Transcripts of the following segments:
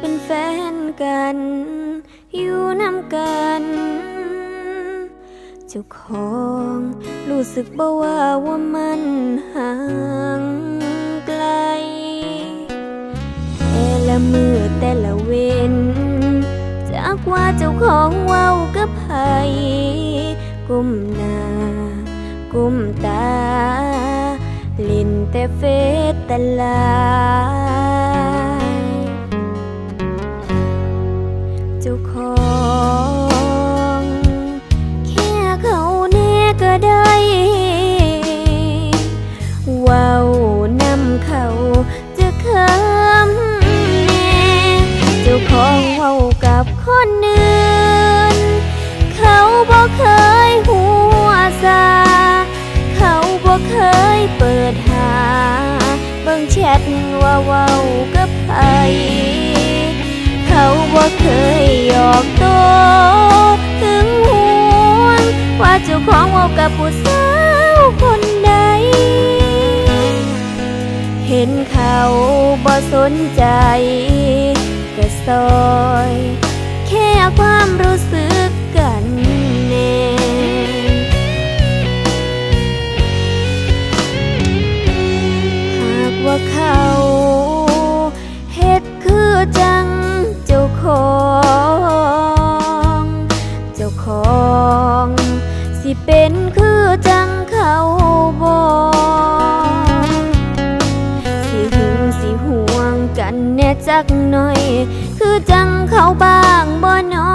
เป็นแฟนกัน อยู่นำกัน เจ้าของรู้สึกบ่ว่าว่ามันห่างไกล แต่ละมือแต่ละเวนจากว่าเจ้าของเว้ากับไผกุมหน้ากุมตา ลินแต่เฟซแต่ลา คนอื่น เขาบ่เคยหัวซา เขาบ่เคยเปิดหา เบิ่งแชทว่าเว้ากับไผเขาบ่เคยหยอกโตถึงหวงว่าเจ้าของเว้ากับผู้สาวคนใด เห็นเขาบ่สนใจ ก็ซอย แค่ความรู้สึกกันแน่หากว่าเขาเฮ็ดคือจังเจ้าของ เจ้าของ สิเป็นคือจังเขาบอกสิหึงสิห่วงกันแน่จักหน่อย คือจังเขาบ้างบ่นอ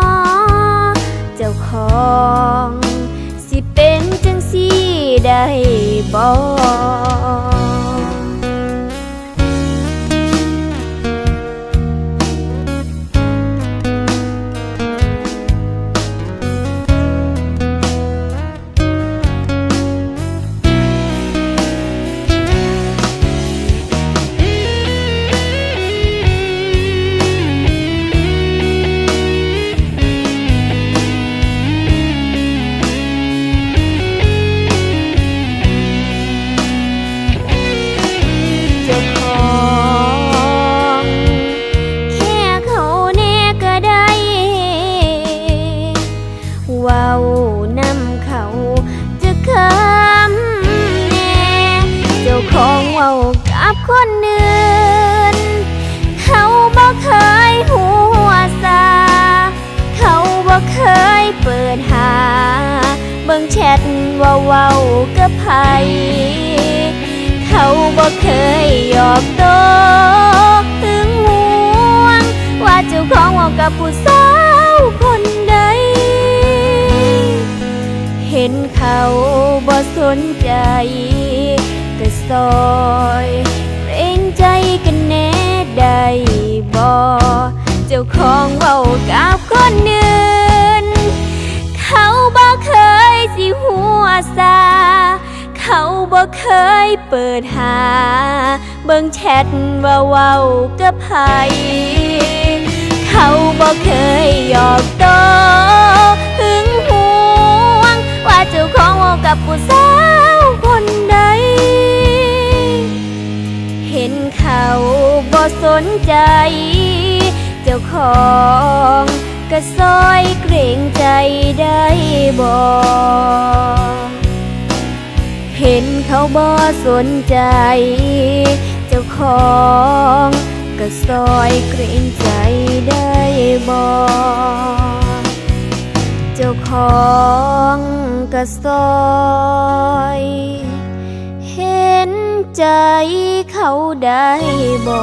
เจ้าของสิเป็นจังสีได้บ่ ว้ากับไผเขาบ่เคยหยอกโตถึงห่วง ว่าเจ้าของเว่ากับผู้สาวคนใด เห็นเขาบ่สนใจ ก็ซอยเกรงใจกันแน่ได้บ่เจ้าของเว้ากัน เขาบ่เคยเปิดหา เบิ่งแชทว่าเว้ากับไผเขาบ่เคยหยอกโตหึงหวง ว่าเจ้าของว้ากับผู้สาวคนใด เห็นเขาบ่สนใจ เจ้าของก็ซอยเกรงใจได้บ่เห็น เขาบ่สนใจ เจ้าของก็ซอยเกรงใจได้บ่เจ้าของก็ซอยเห็นใจเขาได้บ่